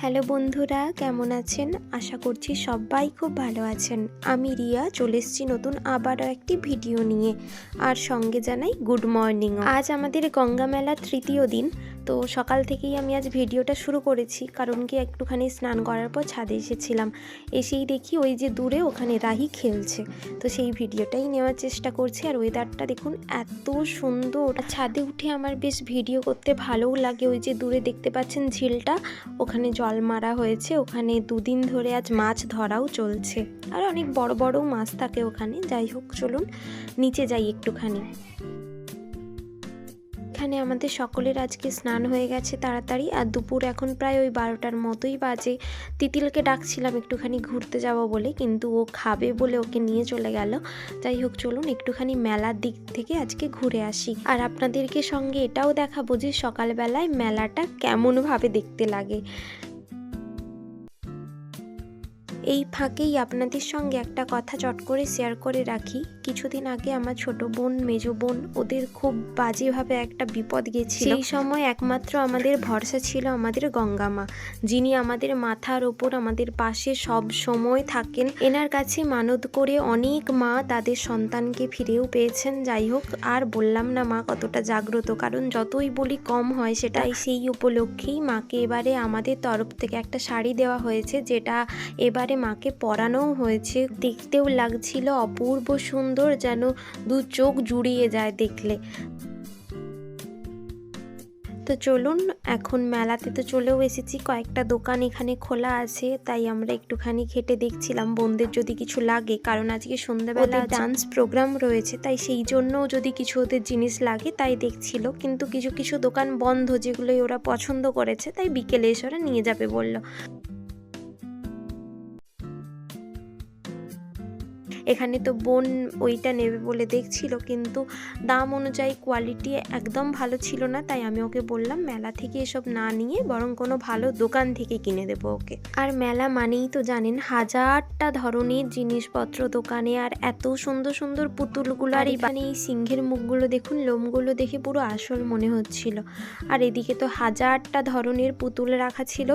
Hello বন্ধুরা, কেমন আছেন? আশা করছি সবাই খুব ভালো আছেন। আমি রিয়া, চলে এসেছি নতুন আবারও একটি ভিডিও নিয়ে। আর সঙ্গে জানাই গুড মর্নিং আজ আমাদের গঙ্গা মেলার তৃতীয় দিন। তো সকাল থেকেই আমি আজ ভিডিওটা শুরু করেছি, কারণ কি একটুখানি স্নান করার পর ছাদে এসেছিলাম। এসেই দেখি ওই যে দূরে ওখানে রাহি খেলছে। তো সেই ভিডিওটাই নেওয়ার চেষ্টা করছি, আর ওয়েদারটা দেখুন এত সুন্দর। ছাদে উঠে আমার বেশ ভিডিও করতে ভালোও লাগে, ওই যে দূরে দেখতে পাচ্ছেন ঝিলটা, ওখানে জল মারা হয়েছে, ওখানে দুদিন ধরে আজ মাছ ধরাও চলছে। আর অনেক বড় বড় মাছ থাকে ওখানে, যাই হোক চলুন, নিচে যাই একটুখানি। এখানে আমাদের সকলের আজকে স্নান হয়ে গেছে তাড়াতাড়ি, আর দুপুর এখন প্রায় ওই বারোটার মতোই বাজে। তিতিলকে ডাকছিলাম একটুখানি ঘুরতে যাব বলে, কিন্তু ও খাবে বলে ওকে নিয়ে চলে গেল। যাই হোক, চলুন একটুখানি মেলার দিক থেকে আজকে ঘুরে আসি। আর আপনাদেরকে সঙ্গে এটাও দেখাবো যে সকালবেলায় মেলাটা কেমনভাবে দেখতে লাগে। এই ফাঁকেই আপনাদের সঙ্গে একটা কথা চট করে শেয়ার করে রাখি। কিছুদিন আগে আমার ছোট বোন মেজ বোন ওদের খুব বাজেভাবে একটা বিপদ গেছিল। সেই সময় একমাত্র আমাদের ভরসা ছিল আমাদের গঙ্গামা। যিনি আমাদের মাথার ওপর আমাদের পাশে সব সময় থাকেন এনার কাছে মানত করে অনেক মা তাদের সন্তানকে ফিরেও পেয়েছেন। যাই হোক আর বললাম না মা কতটা জাগ্রত কারণ যতই বলি কম হয় সেটাই। সেই উপলক্ষেই মাকে এবারে আমাদের তরফ থেকে একটা শাড়ি দেওয়া হয়েছে যেটা এবারে মাকে পরানোও হয়েছে। দেখতেও লাগছিল অপূর্ব সুন্দর যেন দু চোখ জুড়িয়ে যায় দেখলে। তো চলুন এখন মেলাতে তো চলেও এসেছি। কয়েকটা দোকান এখানে খোলা আছে তাই আমরা একটুখানি খেটে দেখছিলাম। বোনদের যদি কিছু লাগে কারণ আজকে সন্ধ্যাবেলা ডান্স প্রোগ্রাম রয়েছে তাই সেই জন্যও যদি কিছু ওদের জিনিস লাগে তাই দেখছিল। কিন্তু কিছু কিছু দোকান বন্ধ যেগুলোই ওরা পছন্দ করেছে তাই বিকেলে এসে ওরা নিয়ে যাবে বলল। এখানে তো বোন ওইটা নেবে বলে দেখছিল, কিন্তু দাম অনুযায়ী কোয়ালিটি একদম ভালো ছিল না, তাই আমি ওকে বললাম, মেলা থেকে এসব না নিয়ে বরং কোনো ভালো দোকান থেকে কিনে দেবো ওকে। আর মেলা মানেই তো জানেন, হাজারটা ধরনের জিনিসপত্র দোকানে, আর এত সুন্দর সুন্দর পুতুলগুলো, আর এখানে এই সিংহের মুখগুলো দেখুন, লোমগুলো দেখে পুরো আসল মনে হচ্ছিল। আর এদিকে তো হাজারটা ধরনের পুতুল রাখা ছিল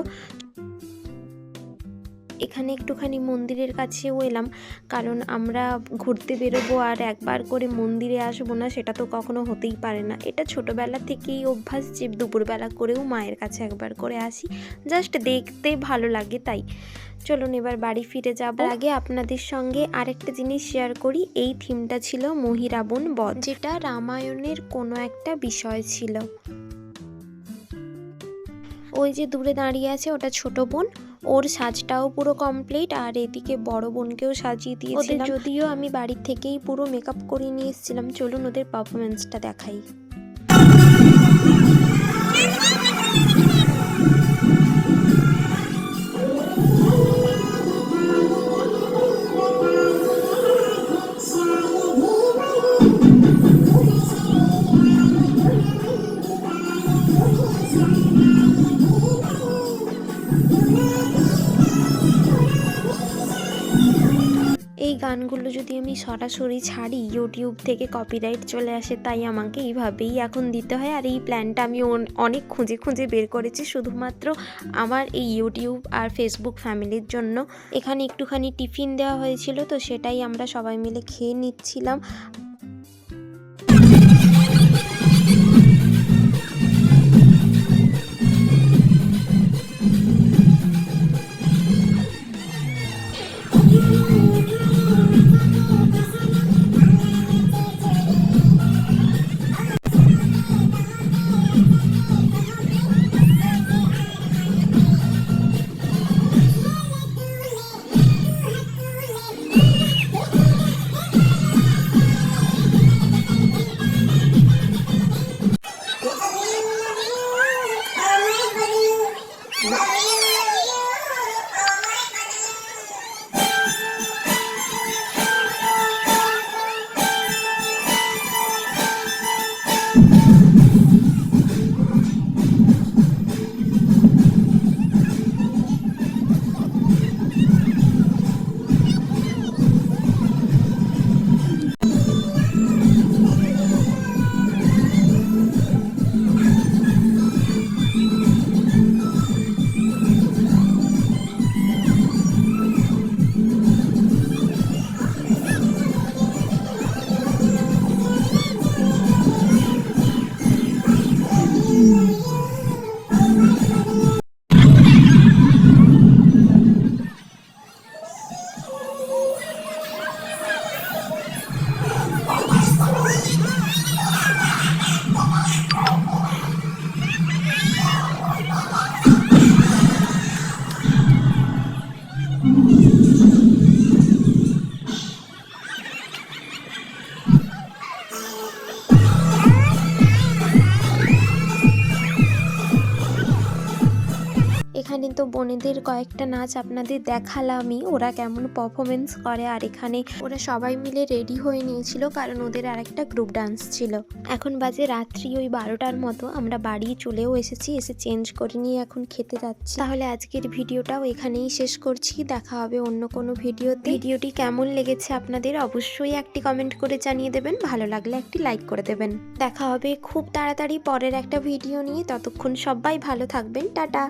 এখানে একটুখানি মন্দিরের কাছেও এলাম। কারণ আমরা ঘুরতে বেরোবো আর একবার করে মন্দিরে আসব না, সেটা তো কখনো হতেই পারে না। এটা ছোটোবেলা থেকেই অভ্যাস যে দুপুরবেলা করেও মায়ের কাছে একবার করে আসি। জাস্ট দেখতে ভালো লাগে তাই। চলুন এবার বাড়ি ফিরে যাব। আগে আপনাদের সঙ্গে আরেকটা জিনিস শেয়ার করি। এই থিমটা ছিল মহিরাবণ বধ। যেটা রামায়ণের কোনো একটা বিষয় ছিল। ওই যে দূরে দাঁড়িয়ে আছে ওটা ছোট বোন। ওর সাজটাও পুরো কমপ্লিট আর এদিকে বড় বোনকেও সাজিয়ে দিয়েছিলাম। যদিও আমি বাড়ির থেকেই পুরো মেকআপ করে নিয়ে এসেছিলাম চলুন ওদের পারফরমেন্সটা দেখাই। গানগুলো যদি আমি সরাসরি ছাড়ি ইউটিউব থেকে কপিরাইট চলে আসে, তাই আমাকে এইভাবেই এখন দিতে হয়। আর এই প্ল্যানটা আমি অন- অনেক খুঁজে খুঁজে বের করেছি, শুধুমাত্র আমার এই ইউটিউব আর ফেসবুক ফ্যামিলির জন্য। এখানে একটুখানি টিফিন দেওয়া হয়েছিল, তো সেটাই আমরা সবাই মিলে খেয়ে নিচ্ছিলাম। এখানে তো বোনেদের কয়েকটা নাচ আপনাদের দেখালামই, ওরা কেমন পারফরমেন্স করে আর এখানে ওরা সবাই মিলে রেডি হয়ে নিয়েছিল কারণ ওদের আরেকটা গ্রুপ ডান্স ছিল। এখন বাজে রাত্রি ওই বারোটার মতো, আমরা বাড়ি চলেও এসেছি, এসে চেঞ্জ করে নিয়ে এখন খেতে যাচ্ছি। তাহলে আজকের ভিডিওটাও এখানেই শেষ করছি, দেখা হবে অন্য কোনো ভিডিওতে। ভিডিওটি কেমন লেগেছে আপনাদের অবশ্যই একটি কমেন্ট করে জানিয়ে দেবেন, ভালো লাগলে একটি লাইক করে দেবেন। দেখা হবে খুব তাড়াতাড়ি পরের একটা ভিডিও নিয়ে, ততক্ষণ সবাই ভালো থাকবেন, টাটা।